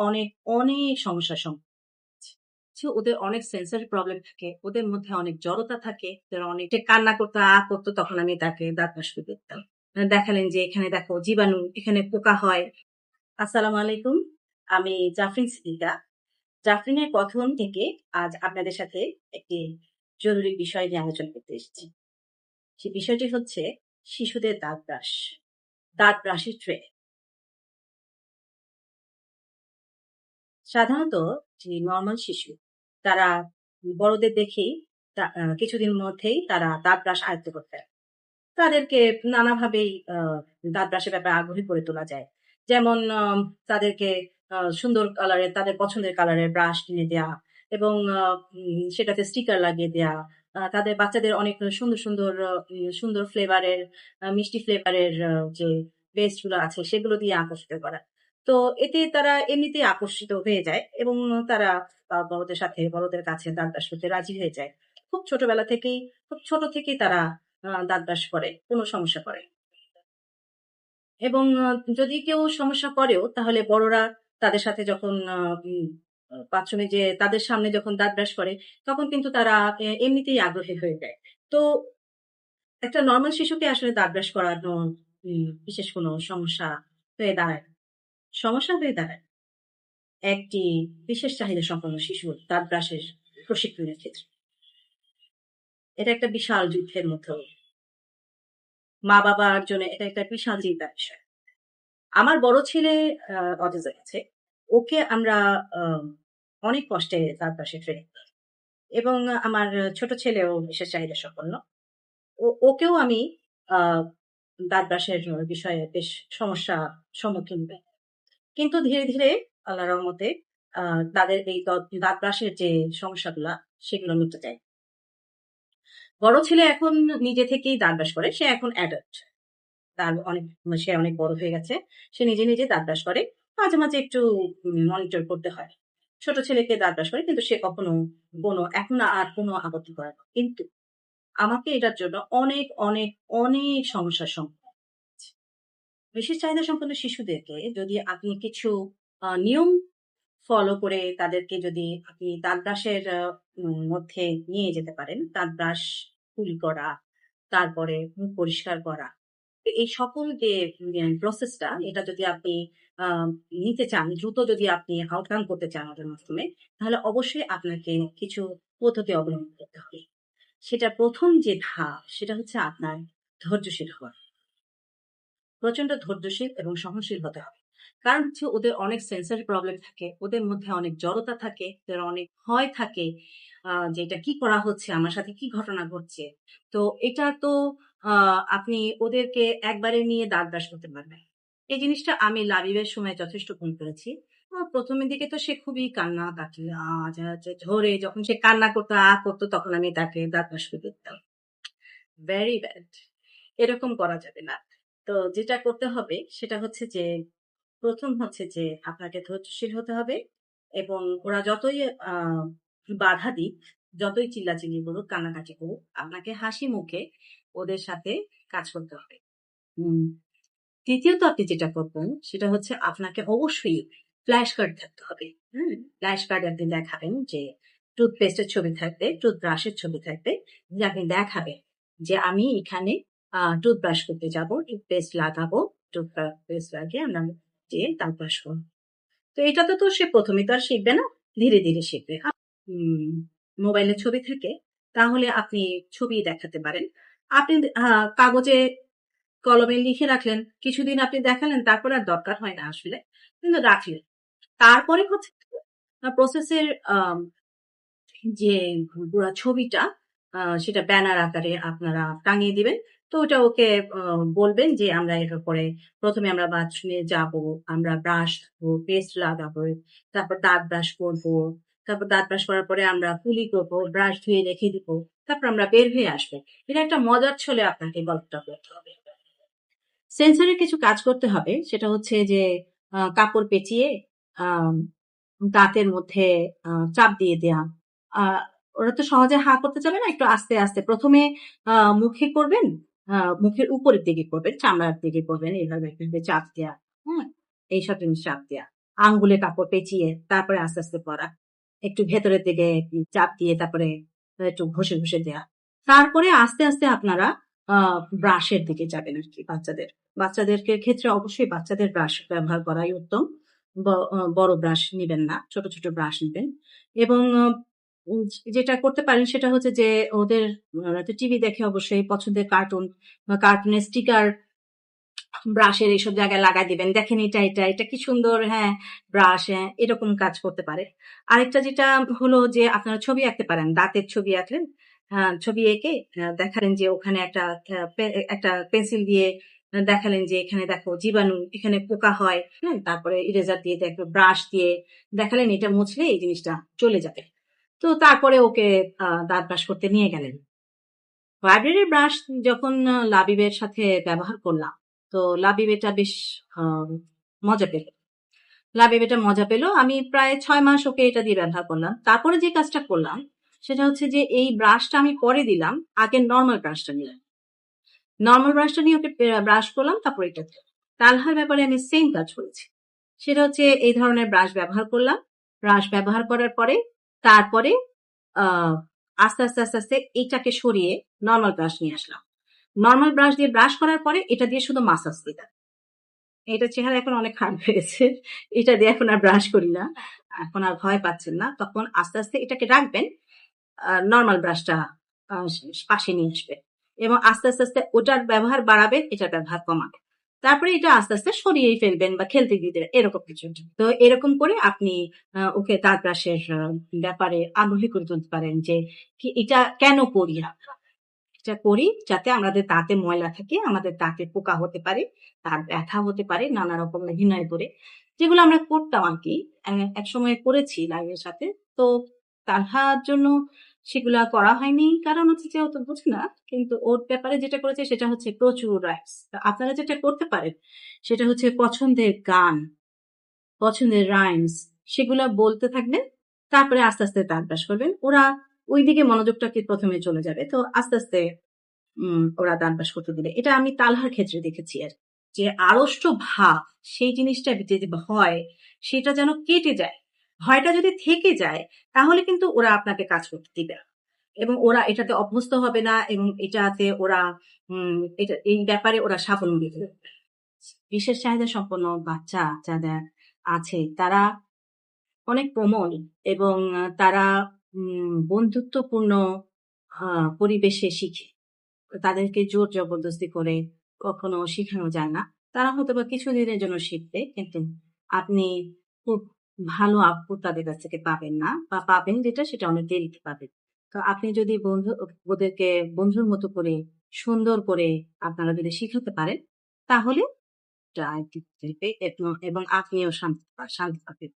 অনেক অনেক সমস্যার সম্মুখীন ওদের অনেক সেন্সরি প্রবলেম থাকে, ওদের মধ্যে অনেক জড়তা থাকে, ওদের অনেক কান্না করতো, আ করতো তখন আমি তাকে দাঁত করে দিতাম। মানে দেখালেন যে এখানে দেখো জীবাণু, এখানে পোকা হয়। আসসালামু আলাইকুম। আমি জাফরিন সিদ্দিকা। জাফরিনের কথন থেকে আজ আপনাদের সাথে একটি জরুরি বিষয় নিয়ে আলোচনা করতে এসেছি। সে বিষয়টি হচ্ছে শিশুদের দাঁত ব্রাশ, দাঁত ব্রাশের ট্রে। সাধারণত যে নর্মাল শিশু তারা বড়দের দেখেই আ মধ্যেই তারা দাঁত ব্রাশ আয়ত্ত করতে। তাদেরকে নানাভাবেই দাঁত ব্রাশের ব্যাপারে আগ্রহী করে তোলা যায়। যেমন তাদেরকে সুন্দর কালারের তাদের পছন্দের কালারের ব্রাশ কিনে দেয়া এবং সেটাতে স্টিকার লাগিয়ে দেয়া। তাদের বাচ্চাদের অনেক সুন্দর, সুন্দর সুন্দর ফ্লেভারের মিষ্টি ফ্লেভারের যে পেস্টগুলো আছে সেগুলো দিয়ে আকর্ষিত করা। তো এতে তারা এমনিতেই আকর্ষিত হয়ে যায় এবং তারা বড়দের সাথে বড়দের কাছে দাঁত ব্রাশ করতে রাজি হয়ে যায়। খুব ছোটবেলা থেকেই খুব ছোট থেকেই তারা দাঁত ব্রাশ করে, কোনো সমস্যা করে। এবং যদি কেউ সমস্যা করেও তাহলে বড়রা তাদের সাথে যখন বাথরুমে যেয়ে তাদের সামনে যখন দাঁত ব্রাশ করে তখন কিন্তু তারা এমনিতেই আগ্রহী হয়ে যায়। তো একটা নর্মাল শিশুকে আসলে দাঁত ব্রাশ করানো বিশেষ কোনো সমস্যা হয়ে দাঁড়ায়। সমস্যা হয়ে দাঁড়ায় একটি বিশেষ চাহিদা সম্পন্ন শিশুর দাঁত ব্রাশের প্রশিক্ষণের ক্ষেত্রে। এটা একটা বিশাল যুদ্ধের মধ্যে মা-বাবার জন্য এটা একটা বিশাল চিন্তার বিষয়। আমার বড় ছেলে অটিজম আছে। ওকে আমরা অনেক কষ্টে দাঁত ব্রাশে ট্রেনিং এবং আমার ছোট ছেলেও বিশেষ চাহিদা সম্পন্ন। ওকেও আমি দাঁত ব্রাশের বিষয়ে বেশ সমস্যা সম্মুখীন। কিন্তু ধীরে, ধীরে আল্লাহর রহমতে তাদের এই দাঁত ব্রাশের যে সমস্যাগুলা সেগুলো মিটে যায়। বড় ছেলে এখন নিজে থেকেই দাঁত ব্রাশ করে। সে এখন অ্যাডাল্ট। তার অনেক সে অনেক বড় হয়ে গেছে। সে নিজে, নিজে দাঁত ব্রাশ করে। মাঝে, মাঝে একটু মনিটর করতে হয়। ছোট ছেলেকে দাঁত ব্রাশ করে কিন্তু সে কখনো কোনো এখন আর কোনো আপত্তি করে না। কিন্তু আমাকে এটার জন্য অনেক, অনেক, অনেক সমস্যার সম্মুখীন। বিশেষ চাহিদা সম্পন্ন শিশুদেরকে যদি আপনি কিছু নিয়ম ফলো করে তাদেরকে যদি আপনি দাঁত ব্রাশের মধ্যে নিয়ে যেতে পারেন, দাঁত ব্রাশ কুলি করা, তারপরে মুখ পরিষ্কার করা। এই সকল যে প্রসেসটা এটা যদি আপনি নিতে চান, দ্রুত যদি আপনি আউটকাম করতে চান ওদের মাধ্যমে, তাহলে অবশ্যই আপনাকে কিছু পদ্ধতি অবলম্বন করতে হবে। সেটা প্রথম যে ধাপ সেটা হচ্ছে আপনার ধৈর্যশীল হওয়া। প্রচণ্ড ধৈর্যশীল এবং সহনশীল হতে হবে। কারণ হচ্ছে ওদের অনেক সেন্সরি প্রবলেম থাকে, ওদের মধ্যে অনেক জড়তা থাকে, ওদের অনেক ভয় থাকে যে এটা কি করা হচ্ছে, আমার সাথে কি ঘটনা ঘটছে। তো এটা তো আপনি ওদেরকে একবারে নিয়ে দাঁত ব্রাশ করতে পারবেন। এই জিনিসটা আমি লাবিবের সময় যথেষ্ট ফিল করেছি। প্রথমের দিকে তো সে খুবই যা যা ঝরে যখন সে কান্না করতো, আ করতো তখন আমি তাকে দাঁত ব্রাশ করে দিতাম। Very bad. এরকম করা যাবে না। তো যেটা করতে হবে সেটা হচ্ছে যে প্রথম হচ্ছে যে আপনাকে ধৈর্যশীল হতে হবে এবং ওরা যতই বাধা দিক, যতই চিল্লাচিল্লি করুক, কান্নাকাটি করুক, আপনাকে হাসি মুখে ওদের সাথে কাজ করতে হবে। দ্বিতীয়ত আপনি যেটা করবেন সেটা হচ্ছে আপনাকে অবশ্যই ফ্ল্যাশ কার্ড থাকতে হবে। ফ্ল্যাশ কার্ড আপনি দেখাবেন যে টুথপেস্টের ছবি থাকবে, টুথব্রাশের ছবি থাকবে। যে আপনি দেখাবেন যে আমি এখানে টুথব্রাশ করতে যাব, টুথপেস্ট লাগাবো, টুথব্রা পেস্ট লাগিয়ে আমরা যেয়ে দাঁত ব্রাশ করব। তো এটাতে তো সে প্রথমে তো আর শিখবে না। ধীরে, ধীরে শিখবে। মোবাইলে ছবি থাকে তাহলে আপনি ছবি দেখাতে পারেন। আপনি কাগজে কলমে লিখে রাখলেন। কিছুদিন আপনি দেখালেন তারপর আর দরকার হয় না আসলে। কিন্তু রাখলেন। তারপরে হচ্ছে প্রসেসের যে ছবিটা সেটা ব্যানার আকারে আপনারা টাঙিয়ে দিবেন। তো ওটা ওকে বলবেন যে আমরা এটার পরে ১ম এ আমরা বাথরুমে যাব, আমরা ব্রাশ পেস্ট লাগাবো, তারপর দাঁত ব্রাশ করব তারপর দাঁত ব্রাশ করার পরে আমরা কুলি করব ব্রাশ ধুয়ে রেখে দিব। তারপর আমরা বের হয়ে আসব। এটা একটা মজার ছলে আপনাকে গল্পটা করতে হবে। সেন্সরের কিছু কাজ করতে হবে। সেটা হচ্ছে যে কাপড় পেঁচিয়ে দাঁতের মধ্যে চাপ দিয়ে দেয়া। ওরা তো সহজে হা করতে চাবে না। একটু আস্তে, আস্তে ১ম এ মুখে করবেন, মুখের উপরের দিকে করবেন, চামড়ার দিকে করবেন। এভাবে চাপ দেওয়া হ্যাঁ এইসব জিনিস চাপ দেওয়া আঙ্গুলে কাপড় পেঁচিয়ে তারপরে আস্তে আস্তে পরা একটু ভেতরের দিকে চাপ দিয়ে তারপরে একটু ঘষে ঘষে দেওয়া তারপরে আস্তে আস্তে আপনারা ব্রাশের দিকে যাবেন আর কি বাচ্চাদের। বাচ্চাদেরকে ক্ষেত্রে অবশ্যই বাচ্চাদের ব্রাশ ব্যবহার করাই উত্তম। বড় ব্রাশ নেবেন না ছোট ছোট ব্রাশ নেবেন। এবং যেটা করতে পারেন সেটা হচ্ছে যে ওদের টিভি দেখে অবশ্যই পছন্দের কার্টুন বা কার্টুনের স্টিকার ব্রাশের এইসব জায়গায় লাগাই দিবেন। দেখেন এটা এটা এটা কি সুন্দর হ্যাঁ ব্রাশ হ্যাঁ এরকম কাজ করতে পারে। আরেকটা যেটা হলো যে আপনারা ছবি আঁকতে পারেন দাঁতের ছবি আঁকলেন হ্যাঁ, ছবি এঁকে আহ, দেখালেন যে ওখানে একটা একটা পেন্সিল দিয়ে দেখালেন যে এখানে দেখো জীবাণু এখানে পোকা হয় হ্যাঁ তারপরে ইরেজার দিয়ে দেখো ব্রাশ দিয়ে দেখালেন এটা মুছলে এই জিনিসটা চলে যাবে। তো তারপরে ওকে দাঁত ব্রাশ করতে নিয়ে গেলেন। লাইব্রেরির ব্রাশ যখন লাবিবের সাথে ব্যবহার করলাম, তো লাবিব এটা বেশ মজা পেল। লাবিব এটা মজা পেল। আমি প্রায় ছয় মাস ওকে এটা দিয়ে ব্যবহার করলাম। তারপরে যে কাজটা করলাম, সেটা হচ্ছে যে এই ব্রাশটা আমি পরে দিলাম, আগে নর্মাল ব্রাশটা নিলাম নর্মাল ব্রাশটা নিয়ে ওকে ব্রাশ করলাম, তারপর এটা তালহার ব্যাপারে আমি সেম কাজ করেছি। সেটা হচ্ছে এই ধরনের ব্রাশ ব্যবহার করলাম। ব্রাশ ব্যবহার করার পরে তারপরে আস্তে আস্তে আস্তে আস্তে এইটাকে সরিয়ে নর্মাল ব্রাশ নিয়ে আসলাম। নর্মাল ব্রাশ দিয়ে ব্রাশ করার পরে এটা দিয়ে শুধু মাসাজ দিলাম। এটা চেহারা এখন অনেক খারাপ হয়েছে এটা দিয়ে এখন আর ব্রাশ করি না। এখন আর ভয় পাচ্ছেন না। তখন আস্তে আস্তে এটাকে রাখবেন নর্মাল ব্রাশটা পাশে নিয়ে আসবে এবং আস্তে আস্তে আস্তে ওটার ব্যবহার বাড়াবেন, এটার ব্যবহার কমাবে তারপরে এটা আস্তে আস্তে সরিয়ে ফেলবেন বা খেলতে দেবেন, এরকম কিছু তো এরকম করে আপনি ওকে দাঁত ব্যাপারে আগ্রহী করে তুলতে পারেন যে, কি এটা কেন করি এটা করি যাতে আমাদের দাঁতে ময়লা থাকে, আমাদের দাঁতে পোকা হতে পারে দাঁত ব্যথা হতে পারে, নানা রকম অভিনয় করে যেগুলো আমরা করতাম আর কি এক- সময় করেছি লাইভের সাথে। তো তাহার জন্য সেগুলা করা হয়নি। কারণ হচ্ছে যে ও তো বুঝে না, কিন্তু ওর ব্যাপারে যেটা করেছে সেটা হচ্ছে প্রচুর রাইমস আপনারা যেটা করতে পারেন, সেটা হচ্ছে পছন্দের গান, পছন্দের রাইমস সেগুলা বলতে থাকবেন, তারপরে আস্তে আস্তে তার ব্যাস করবেন। ওরা ওই দিকে মনোযোগটাকে প্রথমে চলে যাবে, তো আস্তে আস্তে ওরা দান পাশ করতে দিলে এটা আমি তালহার ক্ষেত্রে দেখেছি আর যে আড়ষ্ট ভাব, সেই জিনিসটা যে ভয় সেটা যেন কেটে যায়। ভয়টা যদি থেকে যায়, তাহলে কিন্তু ওরা আপনাকে কাজ করতে দিবে। এবং ওরা এটাতে অভ্যস্ত হবে না এবং এটাতে ওরা এই ব্যাপারে ওরা স্বাবলম্বী হবে বিশেষ চাহিদা সম্পন্ন বাচ্চা যাদের আছে, তারা অনেক কোমল এবং তারা বন্ধুত্বপূর্ণ পরিবেশে শিখে। তাদেরকে জোর জবরদস্তি করে কখনো শেখানো যায় না। তারা হয়তো বা কিছুদিনের জন্য শিখবে, কিন্তু আপনি খুব ভালো আউটপুট তাদের কাছ থেকে পাবেন না বা পাবেন যেটা, সেটা অনেক দেরিতে পাবেন। তো আপনি যদি বন্ধু, ওদেরকে বন্ধুর মতো করে, সুন্দর করে আপনারা যদি শিখাতে পারেন, তাহলে এবং আপনিও শান্তি শান্তি পাবেন।